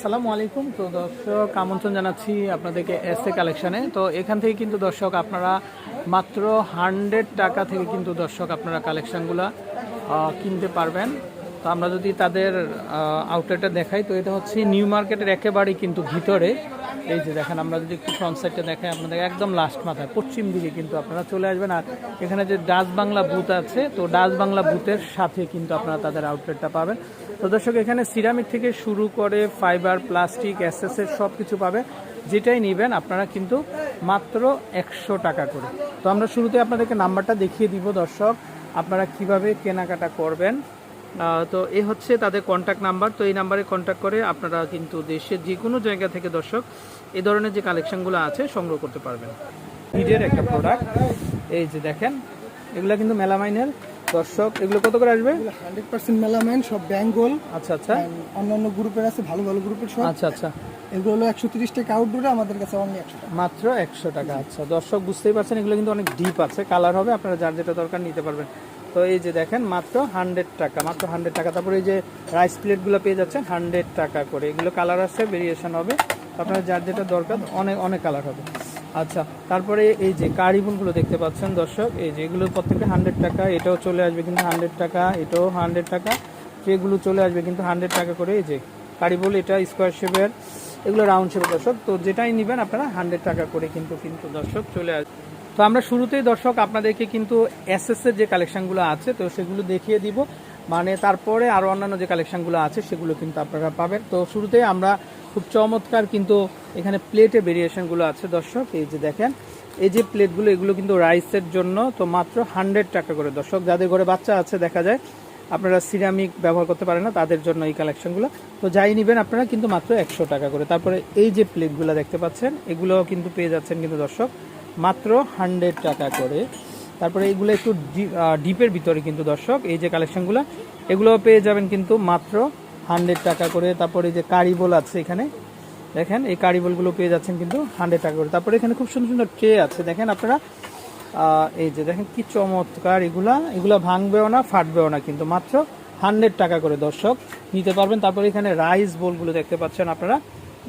আসসালামু আলাইকুম। তো দর্শক, আমন্ত্রণ জানাচ্ছি আপনাদেরকে এস এ কালেকশানে তো এখান থেকে কিন্তু দর্শক, আপনারা মাত্র হান্ড্রেড টাকা থেকে কিন্তু দর্শক আপনারা কালেকশানগুলো কিনতে পারবেন। আমরা যদি তাদের আউটলেটটা দেখাই, তো এটা হচ্ছে নিউ মার্কেটের একেবারেই কিন্তু ভিতরে। এই যে দেখেন, আমরা যদি একটু ফ্রন্ট সাইডটা দেখাই, আপনাদের একদম লাস্ট মাথায়, পশ্চিম দিকে কিন্তু আপনারা চলে আসবেন। আর এখানে যে ডাচ বাংলা বুথ আছে, তো ডাচ বাংলা বুথের সাথে কিন্তু আপনারা তাদের আউটলেটটা পাবেন। তো দর্শক, এখানে সিরামিক থেকে শুরু করে ফাইবার প্লাস্টিক অ্যাসেসের সব কিছু পাবে। যেটাই নেবেন, আপনারা কিন্তু মাত্র একশো টাকা করে। তো আমরা শুরুতে আপনাদেরকে নাম্বারটা দেখিয়ে দিব, দর্শক, আপনারা কীভাবে কেনাকাটা করবেন। তো এ হচ্ছে তাদের কন্ট্যাক্ট নাম্বার তো এই নাম্বারে কন্ট্যাক্ট করে আপনারা কিন্তু দেশের যে কোনো জায়গা থেকে দর্শক এ ধরনের যে কালেকশনগুলো আছে সংগ্রহ করতে পারবেন। হিডের একটা প্রোডাক্ট এই যে দেখেন এগুলো কিন্তু মেলামাইনের। দর্শক এগুলো কত করে আসবে? হান্ড্রেড পার্সেন্ট মেলামেন সব বেঙ্গল আচ্ছা আচ্ছা। অন্যান্য গ্রুপের আছে ভালো ভালো গ্রুপের সব। আচ্ছা আচ্ছা। এগুলো হলো একশো তিরিশ টাকা আউটডোরে আমাদের কাছে অনলি একশো টাকা। মাত্র একশো টাকা আচ্ছা। দর্শক বুঝতেই পারছেন এগুলো কিন্তু অনেক ডিপ আছে। কালার হবে আপনারা যার যেটা দরকার নিতে পারবেন। তো এই যে দেখেন, মাত্র হান্ড্রেড টাকা, মাত্র হান্ড্রেড টাকা। তারপরে এই যে রাইস প্লেটগুলো পেয়ে যাচ্ছেন হান্ড্রেড টাকা করে। এগুলো কালার আছে ভেরিয়েশন হবে। আপনার যার যেটা দরকার, অনেক অনেক কালার হবে। আচ্ছা তারপরে এই যে কারিবুলগুলো দেখতে পাচ্ছেন দর্শক, এই যে এগুলো প্রত্যেকটা হান্ড্রেড টাকা, এটাও চলে আসবে কিন্তু হান্ড্রেড টাকা, এটাও হান্ড্রেড টাকা। ট্রেগুলো চলে আসবে কিন্তু হান্ড্রেড টাকা করে এই যে কারিবুল এটা স্কোয়ার শেপের এগুলো রাউন্ড শেপের দর্শক। তো যেটাই নেবেন আপনারা হান্ড্রেড টাকা করে কিন্তু কিন্তু দর্শক চলে আসবে তো আমরা শুরুতেই দর্শক আপনাদেরকে কিন্তু এসএস এর যে কালেকশনগুলো আছে, তো সেগুলো দেখিয়ে দিব। মানে তারপরে আরও অন্যান্য যে কালেকশনগুলো আছে, সেগুলো কিন্তু আপনারা পাবেন। তো শুরুতেই আমরা খুব চমৎকার কিন্তু এখানে প্লেটে ভেরিয়েশনগুলো আছে দর্শক, এই যে দেখেন। এই যে প্লেটগুলো এগুলো কিন্তু রাইসের জন্য তো মাত্র হান্ড্রেড টাকা করে। দর্শক, যাদের ঘরে বাচ্চা আছে, দেখা যায় আপনারা সিরামিক ব্যবহার করতে পারেন না, তাদের জন্য এই কালেকশনগুলো তো যাই নেবেন আপনারা কিন্তু মাত্র একশো টাকা করে। তারপরে এই যে প্লেটগুলো দেখতে পাচ্ছেন এগুলো কিন্তু পেয়ে যাচ্ছেন কিন্তু দর্শক। মাত্র হান্ড্রেড টাকা করে। তারপরে এগুলো একটু ডিপের ভিতরে কিন্তু দর্শক, এই যে কালেকশনগুলো এগুলো পেয়ে যাবেন কিন্তু মাত্র হান্ড্রেড টাকা করে। তারপরে যে কারিবোল আছে এখানে, দেখেন, এই কারিবোলগুলো পেয়ে যাচ্ছেন কিন্তু হান্ড্রেড টাকা করে। তারপরে এখানে খুব সুন্দর সুন্দর ট্রে আছে, দেখেন আপনারা এই যে দেখেন কি চমৎকার এগুলা। এগুলা ভাঙবেও না, ফাটবেও না কিন্তু, মাত্র হান্ড্রেড টাকা করে দর্শক। নিতে পারবেন, তারপরে এখানে রাইস বোলগুলো দেখতে পাচ্ছেন আপনারা।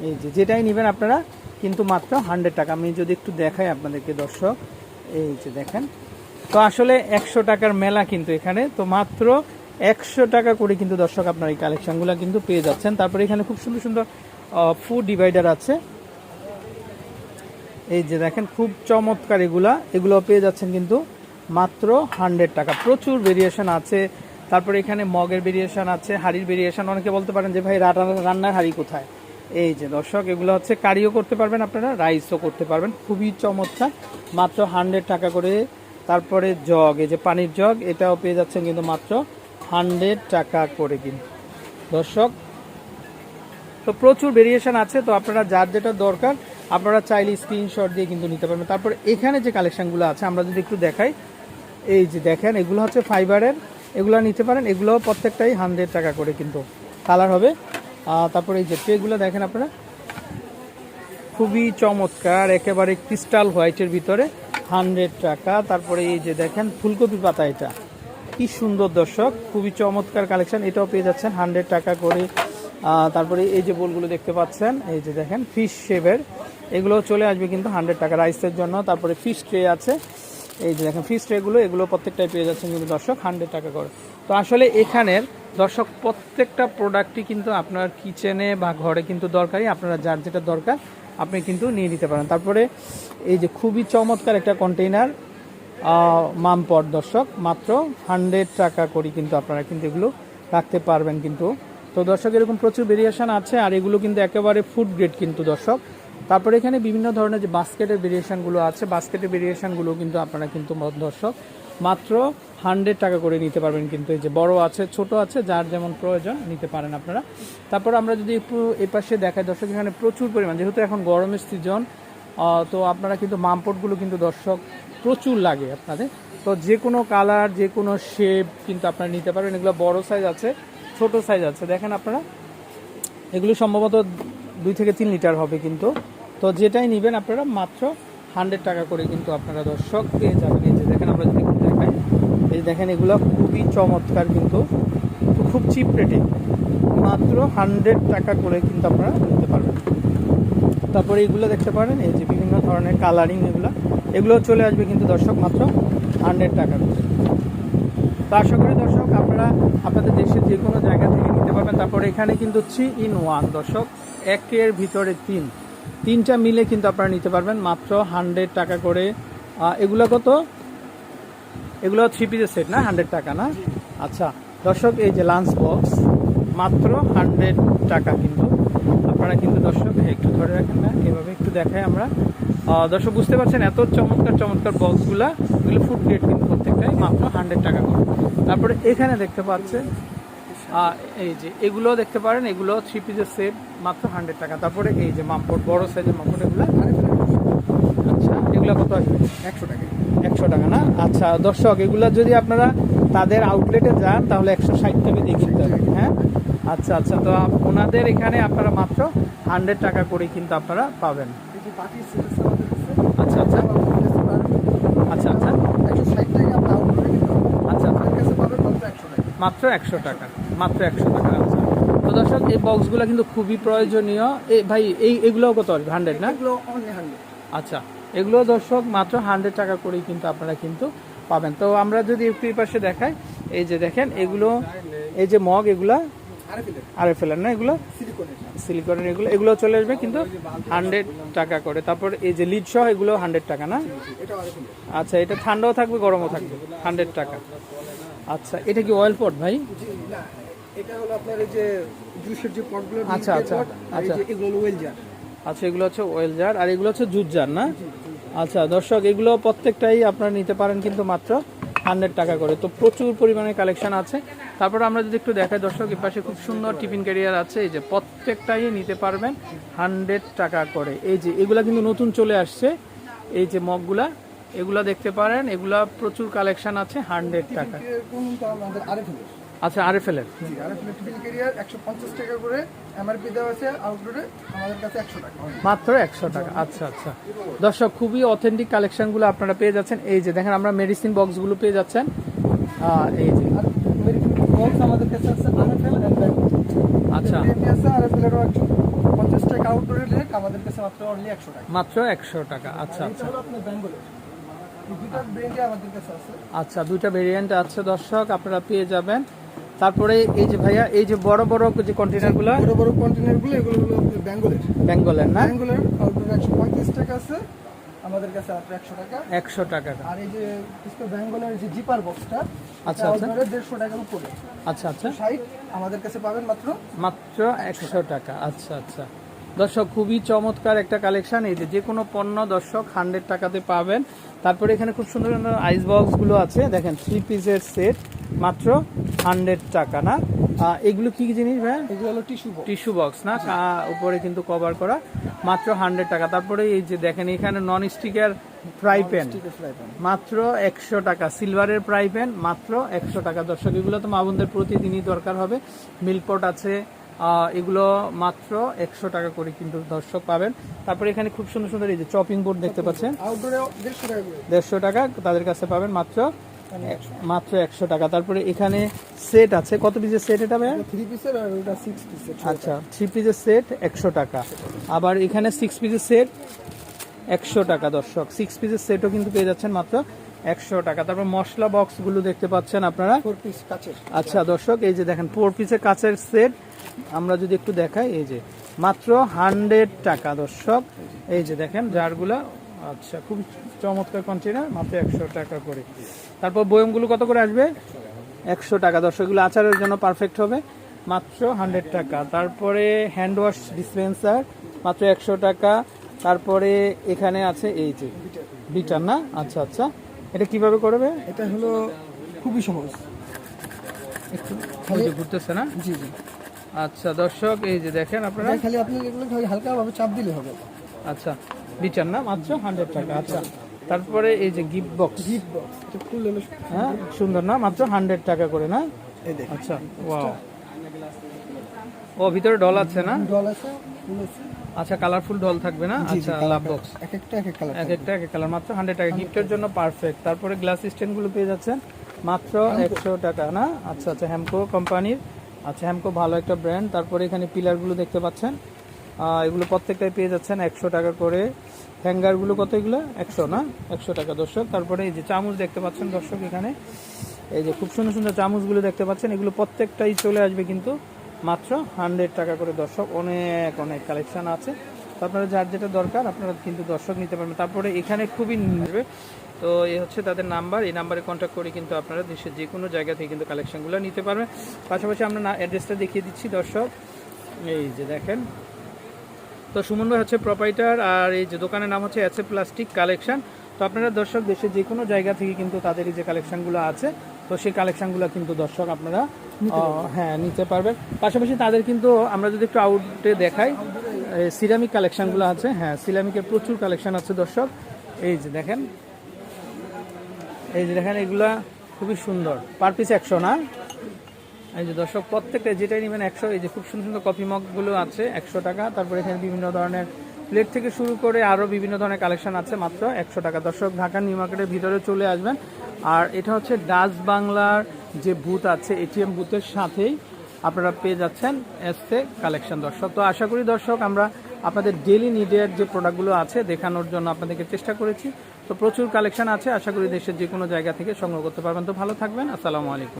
এই যে যেটাই নেবেন আপনারা কিন্তু মাত্র হান্ড্রেড টাকা। আমি যদি একটু দেখাই আপনাদেরকে, দর্শক, এই যে দেখেন। তো আসলে একশো টাকার মেলা কিন্তু এখানে। তো মাত্র একশো টাকা করে কিন্তু, দর্শক, আপনার এই কালেকশনগুলো কিন্তু পেয়ে যাচ্ছেন। তারপরে এখানে খুব সুন্দর সুন্দর ফুড ডিভাইডার আছে। এই যে দেখেন, খুব চমৎকার এগুলা। এগুলো পেয়ে যাচ্ছেন কিন্তু মাত্র হান্ড্রেড টাকা। প্রচুর ভেরিয়েশন আছে। তারপরে এখানে মগের ভেরিয়েশন আছে, হাড়ির ভেরিয়েশন অনেকে বলতে পারেন যে, ভাই রান্না- রান্নার হাড়ি কোথায়? এই যে দর্শক, এগুলো হচ্ছে কারিও করতে পারবেন আপনারা, রাইসও করতে পারবেন, খুবই চমৎকার। মাত্র হান্ড্রেড টাকা করে। তারপরে জগ, এই যে পানির জগ, এটাও পেয়ে যাচ্ছেন কিন্তু মাত্র হান্ড্রেড টাকা করে কিন্তু। দর্শক, তো প্রচুর ভেরিয়েশন আছে, তো আপনারা যার যেটা দরকার, আপনারা চাইলে স্ক্রিনশট দিয়ে কিন্তু নিতে পারবেন। তারপর এখানে যে কালেকশনগুলো আছে, আমরা যদি একটু দেখাই, এই যে দেখেন, এগুলো হচ্ছে ফাইবারের এগুলো নিতে পারেন এগুলো প্রত্যেকটাই হান্ড্রেড টাকা করে কিন্তু। কালার হবে তারপরে এই যে ট্রেগুলো দেখেন আপনারা। খুবই চমৎকার, একেবারে ক্রিস্টাল হোয়াইটের ভিতরে হান্ড্রেড টাকা। তারপরে এই যে দেখেন, ফুলকপি পাতা এটা। কি সুন্দর দর্শক, খুবই চমৎকার কালেকশন। এটাও পেয়ে যাচ্ছেন হান্ড্রেড টাকা করে। তারপরে এই যে বোলগুলো দেখতে পাচ্ছেন, এই যে দেখেন, ফিশ শেভের। এগুলো চলে আসবে কিন্তু হান্ড্রেড টাকা রাইসের জন্য। তারপরে ফিশ ট্রে আছে। এই যে দেখেন, ফিশ ট্রেগুলো, এগুলো প্রত্যেকটাই পেয়ে যাচ্ছেন কিন্তু দর্শক, হান্ড্রেড টাকা করে। তো আসলে এখানের দর্শক, প্রত্যেকটা প্রোডাক্টই কিন্তু আপনার কিচেনে বা ঘরে কিন্তু দরকারি আপনারা যার যেটা দরকার, আপনি কিন্তু নিয়ে নিতে পারেন। তারপরে এই যে খুবই চমৎকার একটা কন্টেইনার মামপট দর্শক, মাত্র হান্ড্রেড টাকা করে কিন্তু আপনারা কিন্তু এগুলো রাখতে পারবেন কিন্তু। তো দর্শক, এরকম প্রচুর ভেরিয়েশান আছে আর এগুলো কিন্তু একেবারে ফুড গ্রেড কিন্তু দর্শক। তারপরে এখানে বিভিন্ন ধরনের যে বাস্কেটের ভেরিয়েশনগুলো আছে বাস্কেটের ভেরিয়েশানগুলো কিন্তু আপনারা কিন্তু দর্শক, মাত্র হান্ড্রেড টাকা করে নিতে পারবেন কিন্তু এই যে বড় আছে, ছোট আছে, যার যেমন প্রয়োজন নিতে পারেন আপনারা। তারপর আমরা যদি একটু এই পাশে দেখাই, দর্শক, এখানে প্রচুর পরিমাণ, যেহেতু এখন গরমের সিজন তো আপনারা কিন্তু মামপটগুলো কিন্তু দর্শক প্রচুর লাগে আপনাদের। তো যে কোনো কালার, যে কোনো শেপ কিন্তু আপনারা নিতে পারবেন। এগুলো বড় সাইজ আছে, ছোট সাইজ আছে। দেখেন আপনারা, এগুলো সম্ভবত দুই থেকে তিন লিটার হবে কিন্তু। তো যেটাই নেবেন আপনারা মাত্র হান্ড্রেড টাকা করে কিন্তু আপনারা দর্শক পেয়ে যাবেন এই যে দেখেন আমরা যদি একটু দেখাই এই দেখেন, এগুলো খুবই চমৎকার কিন্তু। খুব চিপ রেটে মাত্র হান্ড্রেড টাকা করে কিন্তু আপনারা নিতে পারবেন। তারপরে এগুলো দেখতে পারেন, এই যে বিভিন্ন ধরনের কালারিং এগুলো। এগুলো চলে আসবে কিন্তু দর্শক মাত্র হান্ড্রেড টাকা করে। তো আশা করি দর্শক আপনারা আপনাদের দেশের যে কোনো জায়গা থেকে নিতে পারবেন। তারপরে এখানে কিন্তু থ্রি ইন ওয়ান দর্শক, একের ভিতরে তিন। তিনটা মিলে কিন্তু আপনারা নিতে পারবেন মাত্র হান্ড্রেড টাকা করে। এগুলো কত? এগুলো থ্রি পিসের সেট না? হান্ড্রেড টাকা, না? আচ্ছা দর্শক, এই যে লাঞ্চ বক্স মাত্র হান্ড্রেড টাকা কিন্তু। আপনারা কিন্তু দর্শক, একটু ধরে রাখেন না, এভাবে একটু দেখায় আমরা। দর্শক, বুঝতে পারছেন এত চমৎকার চমৎকার বক্সগুলা এগুলো ফুড গ্রেড কিন্তু প্রত্যেকটাই মাত্র হান্ড্রেড টাকা করে। তারপরে এখানে দেখতে পাচ্ছেন এই যে এগুলো দেখতে পারেন, এগুলো থ্রি পিসের সেট মাত্র হান্ড্রেড টাকা। তারপরে এই যে মামপট বড় সাইজের মামপট এগুলো এগুলো কত আসবে? একশো টাকা। একশো টাকা না? আচ্ছা দর্শক এগুলা যদি আপনারা তাদের আউটলেটে যান তাহলে একশো ষাট টাকা দিয়ে কিনতে হবে হ্যাঁ? আচ্ছা আচ্ছা তো ওনাদের এখানে আপনারা মাত্র হান্ড্রেড টাকা করে কিন্তু আপনারা পাবেন। আচ্ছা আচ্ছা। আচ্ছা আচ্ছা আচ্ছা। আচ্ছা পাবেন মাত্র একশো টাকা। মাত্র একশো টাকা মাত্র একশো টাকা আচ্ছা। তো দর্শক এই বক্সগুলো কিন্তু খুবই প্রয়োজনীয়। এই ভাই এই এগুলোও কত হান্ড্রেড না? এগুলো আচ্ছা। এগুলো দর্শক মাত্র হান্ড্রেড টাকা করেই কিন্তু আপনারা কিন্তু পাবেন। তো আমরা যদি একটু পাশে দেখাই এই যে দেখেন এগুলো এই যে মগ এগুলো আরে ফিলে আরে ফেলার না এগুলো? সিলিকনের এগুলো। এগুলো চলে আসবে কিন্তু হান্ড্রেড টাকা করে। তারপর এই যে লিড সহ এগুলো হান্ড্রেড টাকা না? আচ্ছা এটা ঠান্ডাও থাকবে গরমও থাকবে। হান্ড্রেড টাকা। আচ্ছা এটা কি অয়েল পট ভাই? এটা হলো আপনার এই যে জুসের যে পটগুলো আচ্ছা, আচ্ছা, আচ্ছা। এগুলো ওয়েল জার আচ্ছা এগুলো হচ্ছে ওয়েল জার আর এগুলো হচ্ছে জুট জার না? আচ্ছা দর্শক, এগুলো প্রত্যেকটাই আপনারা নিতে পারেন কিন্তু মাত্র হান্ড্রেড টাকা করে। তো প্রচুর পরিমাণে কালেকশন আছে। তারপর আমরা যদি একটু দেখাই, দর্শক এর পাশে খুব সুন্দর টিফিন ক্যারিয়ার আছে। এই যে প্রত্যেকটাই নিতে পারবেন হান্ড্রেড টাকা করে। এই যে, এগুলা কিন্তু নতুন চলে আসছে। এই যে মগগুলা, এগুলা দেখতে পারেন। এগুলা প্রচুর কালেকশন আছে, হান্ড্রেড টাকা। আরে আচ্ছা আর এফ এল এর। জি আরে ফিলে টিফিন ক্যারিয়ার একশো পঞ্চাশ টাকা করে এমআরপি দেওয়া আছে আউটডোরে আমাদের কাছে একশো টাকা। মাত্র একশো টাকা আচ্ছা আচ্ছা। দর্শক খুবই অথেন্টিক কালেকশনগুলো আপনারা পেয়ে যাচ্ছেন। এই যে দেখেন আমরা মেডিসিন বক্সগুলো পেয়ে যাচ্ছেন। এই যে। আর বক্স আমাদের কাছে আছে আরএফএল এন্ড ব্যাংক আচ্ছা। আরএফএল এরও একশো পঞ্চাশ টাকা আউটডোরের রেট আমাদের কাছে মাত্র অনলি একশো টাকা। মাত্র একশো টাকা আচ্ছা আচ্ছা। আচ্ছা দুইটা ভেরিয়েন্ট আছে দর্শক আপনারা পেয়ে যাবেন। তারপরে এই যে ভাইয়া এই যে বড় বড় যে কন্টেনারগুলো বড় বড় কন্টেনারগুলো এগুলো হলো বেঙ্গলের বেঙ্গলের না? বেঙ্গলের আউটডোরে একশো পঁয়ত্রিশ টাকা আছে আমাদের কাছে মাত্র একশো টাকা। একশো টাকা আর এই যে বেঙ্গলের যে জিপার বক্সটা আচ্ছা, আচ্ছা। দেড়শো টাকার উপরে। আচ্ছা আচ্ছা। সাইড আমাদের কাছে পাবেন মাত্র মাত্র একশো টাকা। আচ্ছা আচ্ছা। দর্শক খুবই চমৎকার একটা কালেকশন এই যে যে কোনো পণ্য দর্শক হান্ড্রেড টাকাতে পাবেন। তারপরে এখানে খুব সুন্দর সুন্দর আইস বক্সগুলো আছে। দেখেন থ্রি পিসের সেট মাত্র হান্ড্রেড টাকা না? এগুলো কি কি জিনিস ভাই এগুলো হলো টিস্যু বক্স। টিস্যু বক্স না? উপরে কিন্তু কভার করা মাত্র হান্ড্রেড টাকা। তারপরে এই যে দেখেন এখানে নন স্টিকার ফ্রাই প্যান মাত্র একশো টাকা। সিলভারের ফ্রাই প্যান মাত্র একশো টাকা। দর্শক এগুলো তো মা বোনদের প্রতিদিনই দরকার হবে। মিল্কপট আছে এগুলো মাত্র একশো টাকা করে কিন্তু দর্শক পাবেন। তারপরে এখানে খুব সুন্দর সুন্দর এই যে চপিং বোর্ড দেখতে পাচ্ছেন। দেড়শো টাকা তাদের কাছে পাবেন মাত্র মাত্র একশো টাকা। তারপরে এখানে সেট আছে। কত পিসের সেট এটা ভাইয়া? থ্রি পিসের আর ওটা সিক্স পিসের আচ্ছা থ্রি পিসের সেট একশো টাকা। আবার এখানে সিক্স পিসের সেট একশো টাকা দর্শক। সিক্স পিসের সেটও কিন্তু পেয়ে যাচ্ছেন মাত্র একশো টাকা। তারপর মশলা বক্সগুলো দেখতে পাচ্ছেন আপনারা। ফোর পিস কাচের। আচ্ছা দর্শক এই যে দেখেন ফোর পিসের কাছের সেট আমরা যদি একটু দেখাই এই যে মাত্র হান্ড্রেড টাকা দর্শক। এই যে দেখেন জারগুলা আচ্ছা খুব চমৎকার কন্টেনার মাত্র একশো টাকা করে। তারপর বয়মগুলো কত করে আসবে? একশো টাকা। দর্শক এগুলো আচারের জন্য পারফেক্ট হবে। মাত্র হান্ড্রেড টাকা। তারপরে হ্যান্ড ওয়াশ ডিসপেন্সার মাত্র একশো টাকা। তারপরে এখানে আছে এই যে বিটার না? আচ্ছা আচ্ছা। এটা কীভাবে করবে? এটা হলো খুবই সহজ। একটু ঘুরতেছে না? জি জি। আচ্ছা দর্শক এই যে দেখেন আপনারা। খালি আপনি এগুলো খালি হালকা ভাবে চাপ দিলে হবে। আচ্ছা বিচার না? মাত্র হান্ড্রেড টাকা। আচ্ছা। তারপরে এই যে গিফট বক্স বক্স হ্যাঁ সুন্দর না? মাত্র হান্ড্রেড টাকা করে না? আচ্ছা ওয়াও ও ভিতরে ডল আছে না? ডল আছে আচ্ছা কালারফুল ডল থাকবে না? আচ্ছা লাভ বক্স এক একটা এক এক কালার এক একটা এক কালার মাত্র হান্ড্রেড টাকা। গিফটের জন্য পারফেক্ট তারপরে গ্লাস স্ট্যান্ডগুলো পেয়ে যাচ্ছেন। মাত্র একশো টাকা না? আচ্ছা আচ্ছা হ্যামকো কোম্পানির আচ্ছা হ্যামকো ভালো একটা ব্র্যান্ড তারপরে এখানে পিলারগুলো দেখতে পাচ্ছেন। এগুলো প্রত্যেকটাই পেয়ে যাচ্ছেন একশো টাকা করে। হ্যাঙ্গারগুলো কত এগুলো? একশো, না? একশো টাকা, দর্শক। তারপরে এই যে চামচ দেখতে পাচ্ছেন দর্শক এখানে। এই যে খুব সুন্দর সুন্দর চামচগুলো দেখতে পাচ্ছেন। এগুলো প্রত্যেকটাই চলে আসবে কিন্তু মাত্র হান্ড্রেড টাকা করে, দর্শক। অনেক অনেক কালেকশন আছে। তো আপনারা যার যেটা দরকার, আপনারা কিন্তু দর্শক নিতে পারবেন। তারপরে এখানে খুবই নেবে। তো এই হচ্ছে তাদের নাম্বার। এই নাম্বারে কন্ট্যাক্ট করে কিন্তু আপনারা দেশের যে কোনো জায়গা থেকে কিন্তু কালেকশনগুলো নিতে পারবেন। পাশাপাশি আমরা অ্যাড্রেসটা দেখিয়ে দিচ্ছি দর্শক। এই যে দেখেন। তো সুমন ভাই হচ্ছে প্রপাইটার আর এই যে দোকানের নাম হচ্ছে এসএ প্লাস্টিক কালেকশন তো আপনারা দর্শক দেশের যে কোনো জায়গা থেকে কিন্তু তাদের এই যে কালেকশনগুলো আছে তো সেই কালেকশনগুলো কিন্তু দর্শক আপনারা হ্যাঁ নিতে পারবেন। পাশাপাশি তাদের কিন্তু আমরা যদি একটু আউটে দেখাই সিরামিক কালেকশনগুলো আছে। হ্যাঁ সিরামিকের প্রচুর কালেকশন আছে দর্শক। এই যে দেখেন এই যে দেখেন এগুলা খুবই সুন্দর। পার পিস একশো না? এই যে দর্শক, প্রত্যেকটা যেটাই নেবেন, একশো, এই যে খুব সুন্দর সুন্দর কফি মগগুলো আছে, একশো টাকা। তারপরে এখানে বিভিন্ন ধরনের প্লেট থেকে শুরু করে আরও বিভিন্ন ধরনের কালেকশন আছে, মাত্র একশো টাকা। দর্শক, ঢাকা নিউ মার্কেটের ভিতরে চলে আসবেন। আর এটা হচ্ছে ডাচ বাংলার যে বুথ আছে, এটিএম বুথের সাথেই আপনারা পেয়ে যাচ্ছেন এসতে কালেকশন দর্শক, তো আশা করি দর্শক, আমরা আপনাদের ডেলি নিডের যে প্রোডাক্টগুলো আছে, দেখানোর জন্য আপনাদেরকে চেষ্টা করেছি। তো প্রচুর কালেকশন আছে, আশা করি দেশের যে কোনো জায়গা থেকে সংগ্রহ করতে পারবেন। তো ভালো থাকবেন, আসসালামু আলাইকুম।